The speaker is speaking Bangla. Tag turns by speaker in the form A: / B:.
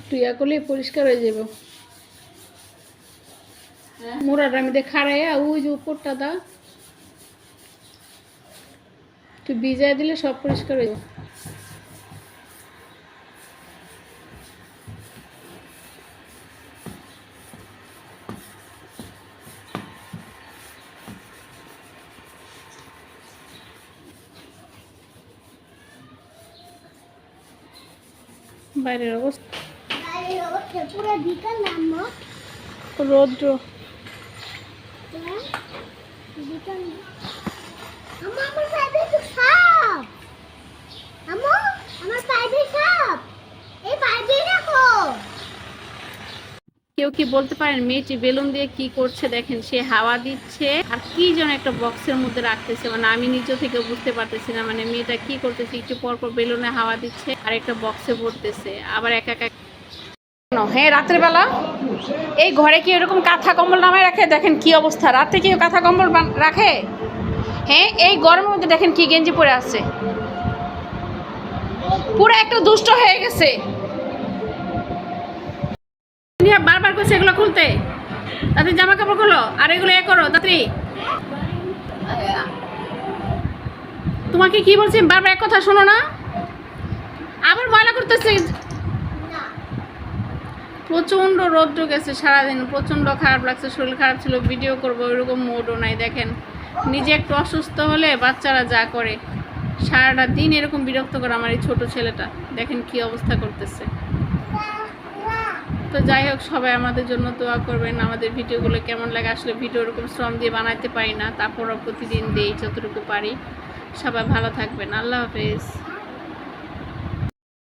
A: একটু ইয়া করলে পরিষ্কার হয়ে যাব। মোড়াটা আমি দিয়ে খাড়াই ওই যে উপরটা দা একটু ভিজাই দিলে সব পরিষ্কার হয়ে যাবে। বাইরের অবস্থা। রৌদ্র। কেউ কি বলতে পারেন, মেয়েটি বেলুন দিয়ে কি করছে? দেখেন, সে হাওয়া দিচ্ছে। আর কি যেন একটা বক্সের মধ্যে রাখতেছে। মানে আমি নিজে থেকে বুঝতে পারতেছি না মানে মেয়েটা কি করতেছে? একটু পর পর বেলুনে হাওয়া দিচ্ছে আর একটা বক্সে ভরতেছে। আবার একা একা হ্যাঁ রাত্রেবেলা। এই ঘরে কি এরকম কাঁথা কম্বল নামায় রাখে? দেখেন কি অবস্থা। রাতে কি কাঁথা কম্বল রাখে? হ্যাঁ এই গরমের মধ্যে দেখেন কি গেঞ্জি পরে আছে। পুরো একটা দুষ্ট হয়ে গেছে। বারবার করছে এগুলো খুলতে। তাতে জামা কাপড় খুলো, আর এগুলো এ করো, তাড়াতাড়ি। তোমাকে কি বলছি? বারবার এক কথা শোনো না। আবার ময়লা করতেছে। প্রচণ্ড রৌদ্র গেছে সারাদিন, প্রচণ্ড খারাপ লাগছে, শরীর খারাপ ছিল ভিডিও করব, ওইরকম মোডও নাই, দেখেন। নিজে একটু অসুস্থ হলে বাচ্চারা যা করে, সারাটা দিন এরকম বিরক্ত করে আমার এই ছোটো ছেলেটা, দেখেন কি অবস্থা করতেছে। তো যাই হোক, সবাই আমাদের জন্য দোয়া করবেন, আমাদের ভিডিওগুলো কেমন লাগে আসলে ভিডিও ওরকম শ্রম দিয়ে বানাতে পারি না, তারপরও প্রতিদিন দেই, যতটুকু পারি। সবাই ভালো থাকবেন, আল্লাহ হাফেজ।